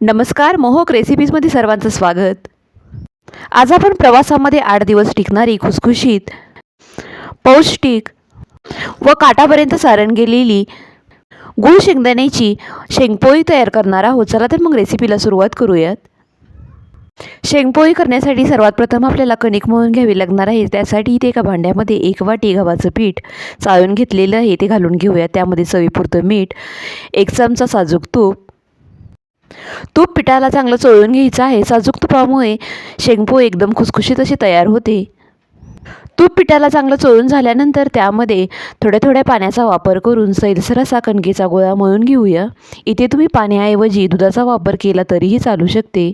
नमस्कार मोहक रेसिपीजमध्ये सर्वांचं स्वागत. आज आपण प्रवासामध्ये आठ दिवस टिकणारी खुसखुशीत पौष्टिक व काटापर्यंत सारण गेलेली गूळ शेंगदाण्याची शेंगपोळी तयार करणार आहोत. चला तर मग रेसिपीला सुरुवात करूयात. शेंगपोळी करण्यासाठी सर्वात प्रथम आपल्याला कणिक मळून घ्यावी लागणार आहे. त्यासाठी इथे एका भांड्यामध्ये एक वाटी गव्हाचं पीठ चाळून घेतलेलं आहे. ते घालून घेऊया. त्यामध्ये चवीपुरतं मीठ एक चमचा साजूक तूप तूप पिठाला चांगलं चोळून घ्यायचं आहे. साजूक तुपामुळे शेंगपोळी एकदम खुसखुशीत अशी तयार होते. तूप पिठाला चांगलं चोळून झाल्यानंतर त्यामध्ये थोड्या थोड्या पाण्याचा वापर करून सैलसर असा कणकेचा गोळा मळून घेऊया. इथे तुम्ही पाण्याऐवजी दुधाचा वापर केला तरीही चालू शकते.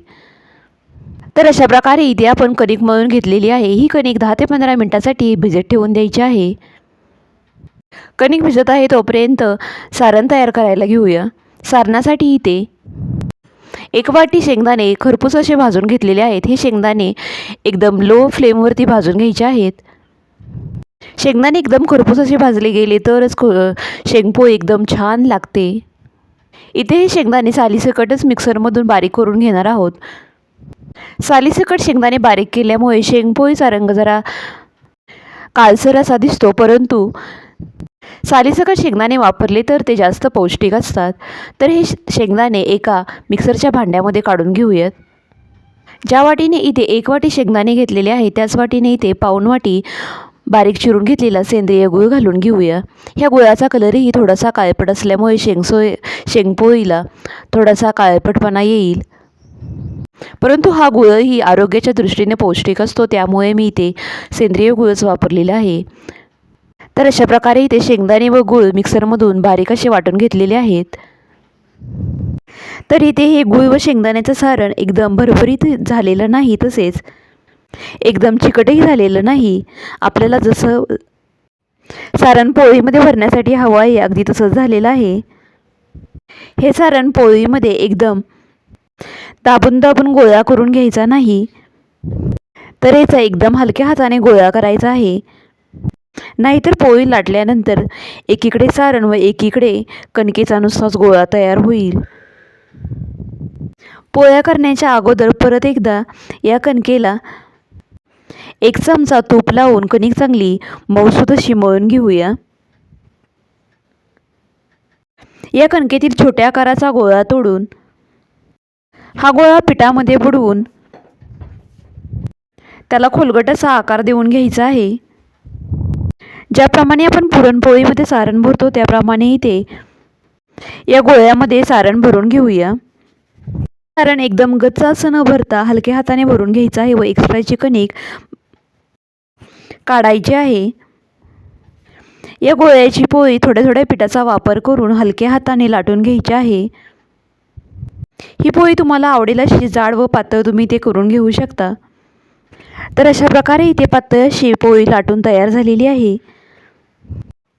तर अशा प्रकारे इथे आपण कणिक मळून घेतलेली आहे. ही कणिक दहा ते पंधरा मिनटासाठी भिजत ठेवून द्यायची आहे. कणिक भिजत आहे तोपर्यंत सारण तयार करायला घेऊया. सारणासाठी इथे एक वाटी शेंगदाणे खरपूस असे भाजून घेतलेले आहेत. हे शेंगदाणे एकदम लो फ्लेमवरती भाजून घ्यायचे आहेत. शेंगदाणे एकदम खरपूस असे भाजले गेले तरच खो शेंगपो एकदम छान लागते. इथे हे शेंगदाणे सालीसकटच मिक्सरमधून बारीक करून घेणार आहोत. सालीसकट शेंगदाणे बारीक केल्यामुळे शेंगपोळीचा रंग जरा काळसर असा दिसतो परंतु सालीसकट शेंगदाणे वापरले तर ते जास्त पौष्टिक असतात. तर हे श- शेंगदाणे एका मिक्सरच्या भांड्यामध्ये काढून घेऊयात. ज्या वाटीने इथे एक वाटी शेंगदाणे घेतलेले आहे त्याच वाटीने इथे पाऊण वाटी बारीक चिरून घेतलेला सेंद्रिय गुळ घालून घेऊया. ह्या गुळाचा कलरही थोडासा काळपट असल्यामुळे शेंगसोय शेंगपोळीला थोडासा काळपटपणा येईल. परंतु हा गुळही आरोग्याच्या दृष्टीने पौष्टिक असतो त्यामुळे मी इथे सेंद्रिय गुळच वापरलेला आहे. तर अशा प्रकारे इथे शेंगदाणे व गूळ मिक्सरमधून बारीक असे वाटून घेतलेले आहेत. तर इथे हे गूळ व शेंगदाण्याचं सारण एकदम भरभरीत झालेलं नाही तसेच एकदम चिकटही झालेलं नाही. आपल्याला जसं सारण पोळीमध्ये भरण्यासाठी हवं आहे अगदी तसंच झालेलं आहे. हे सारण पोळीमध्ये एकदम दाबून दाबून गोळा करून घ्यायचा नाही. तर याचा एकदम हलक्या हाताने गोळा करायचा आहे. नाहीतर पोळी लाटल्यानंतर एकीकडे सारण व एकीकडे कणकेचा नुसताच गोळा तयार होईल. पोळ्या करण्याच्या अगोदर परत एकदा या कणकेला एक चमचा तूप लावून कणिक चांगली मऊसूत अशी मळून घेऊया. या कणकेतील छोट्या आकाराचा गोळा तोडून हा गोळा पिठामध्ये बुडवून त्याला खोलगट असा आकार देऊन घ्यायचा आहे. ज्याप्रमाणे आपण पुरणपोळीमध्ये सारण भरतो त्याप्रमाणे इथे या गोळ्यामध्ये सारण भरून घेऊया. सारण एकदम गच्च असं न भरता हलक्या हाताने भरून घ्यायचं आहे व एक्स्ट्राची कणिक काढायची आहे. या गोळ्याची पोळी थोड्या थोड्या पिठाचा वापर करून हलक्या हाताने लाटून घ्यायची आहे. ही पोळी तुम्हाला आवडेल अशी जाड व पातळ तुम्ही ते करून घेऊ शकता. तर अशा प्रकारे इथे पातळ अशी पोळी लाटून तयार झालेली आहे.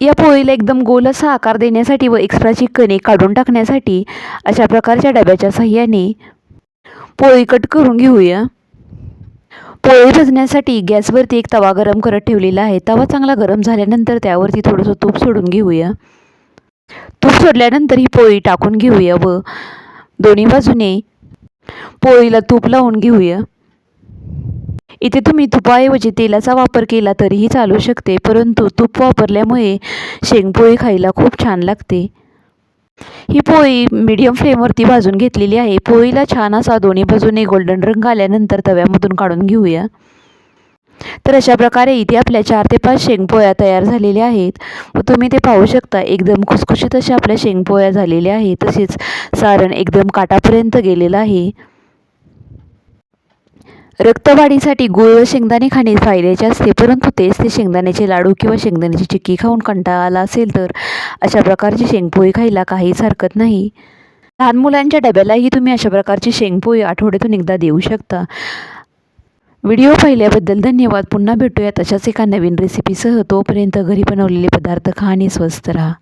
या पोळीला एकदम गोल असा आकार देण्यासाठी व एक्स्ट्राची कणे काढून टाकण्यासाठी अशा प्रकारच्या डब्याच्या साह्याने पोळी कट करून घेऊया. पोळी भाजण्यासाठी गॅसवरती एक तवा गरम करत ठेवलेला आहे. तवा चांगला गरम झाल्यानंतर त्यावरती थोडंसं तूप सोडून घेऊया. तूप सोडल्यानंतर ही पोळी टाकून घेऊया व दोन्ही बाजूने पोळीला तूप लावून घेऊया. इथे तुम्ही तुपाऐवजी तेलाचा वापर केला तरीही चालू शकते परंतु तूप वापरल्यामुळे शेंगपोळी खायला खूप छान लागते. ही पोळी मीडियम फ्लेमवरती भाजून घेतलेली आहे. पोळीला छान असा दोन्ही बाजूने गोल्डन रंग आल्यानंतर तव्यामधून काढून घेऊया. तर अशा प्रकारे इथे आपल्या चार ते पाच शेंगपोळ्या तयार झालेल्या आहेत. व तुम्ही ते पाहू शकता एकदम खुसखुशीत अशा आपल्या शेंगपोळ्या झालेल्या आहेत. तसेच सारण एकदम काटापर्यंत गेलेलं आहे. रक्तवाढीसाठी गुळ व शेंगदाणे खाणे फायद्याचे असते परंतु तेच ते शेंगदाण्याचे लाडू किंवा शेंगदाण्याची चिक्की खाऊन कंटाळा आला असेल तर अशा प्रकारची शेंगपोळी खायला काहीच हरकत नाही. लहान मुलांच्या डब्यालाही तुम्ही अशा प्रकारची शेंगपोळी आठवड्यातून एकदा देऊ शकता. व्हिडिओ पाहिल्याबद्दल धन्यवाद. पुन्हा भेटूया तशाच एका नवीन रेसिपीसह तोपर्यंत घरी बनवलेले पदार्थ खा आणि स्वस्त राहा.